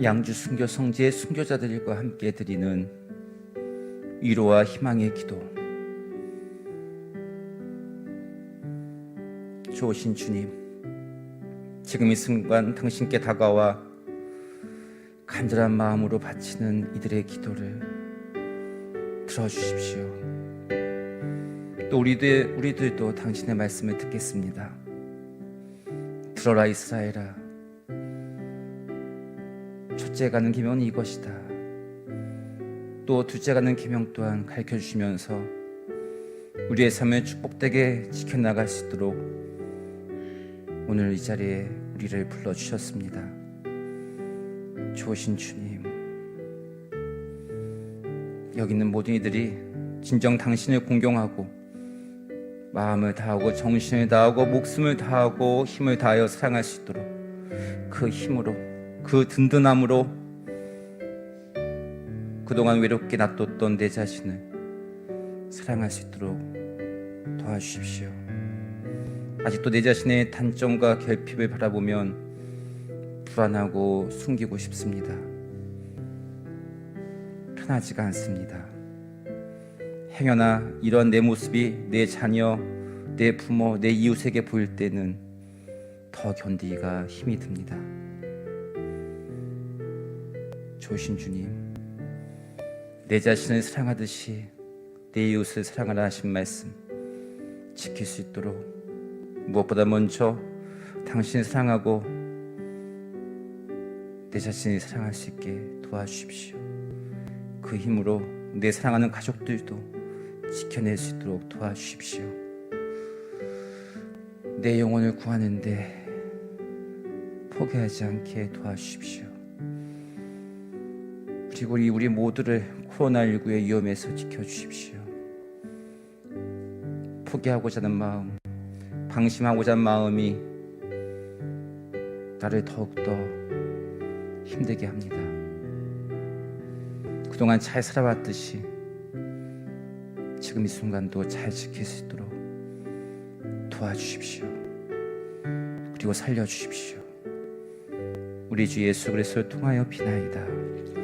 양주 순교 성지의 순교자들과 함께 드리는 위로와 희망의 기도. 좋으신 주님, 지금 이 순간 당신께 다가와 간절한 마음으로 바치는 이들의 기도를 들어주십시오. 또 우리들, 우리들도 당신의 말씀을 듣겠습니다. 들어라 이스라엘아 첫째 가는 계명은 이것이다. 또 둘째 가는 계명 또한 가르쳐 주시면서 우리의 삶을 축복되게 지켜나갈 수 있도록 오늘 이 자리에 우리를 불러 주셨습니다. 좋으신 주님, 여기 있는 모든 이들이 진정 당신을 공경하고 마음을 다하고 정신을 다하고 목숨을 다하고 힘을 다하여 사랑할 수 있도록 그 힘으로 그 든든함으로 그동안 외롭게 놔뒀던 내 자신을 사랑할 수 있도록 도와주십시오. 아직도 내 자신의 단점과 결핍을 바라보면 불안하고 숨기고 싶습니다. 편하지가 않습니다. 행여나 이런 내 모습이 내 자녀, 내 부모, 내 이웃에게 보일 때는 더 견디기가 힘이 듭니다. 좋으신 주님, 내 자신을 사랑하듯이 내 이웃을 사랑하라 하신 말씀 지킬 수 있도록 무엇보다 먼저 당신을 사랑하고 내 자신을 사랑할 수 있게 도와주십시오. 그 힘으로 내 사랑하는 가족들도 지켜낼 수 있도록 도와주십시오. 내 영혼을 구하는데 포기하지 않게 도와주십시오. 우리, 우리 모두를 코로나19의 위험에서 지켜주십시오. 포기하고자 하는 마음, 방심하고자 하는 마음이 나를 더욱더 힘들게 합니다. 그동안 잘 살아왔듯이 지금 이 순간도 잘 지킬 수 있도록 도와주십시오. 그리고 살려주십시오. 우리 주 예수 그리스도를 통하여 비나이다.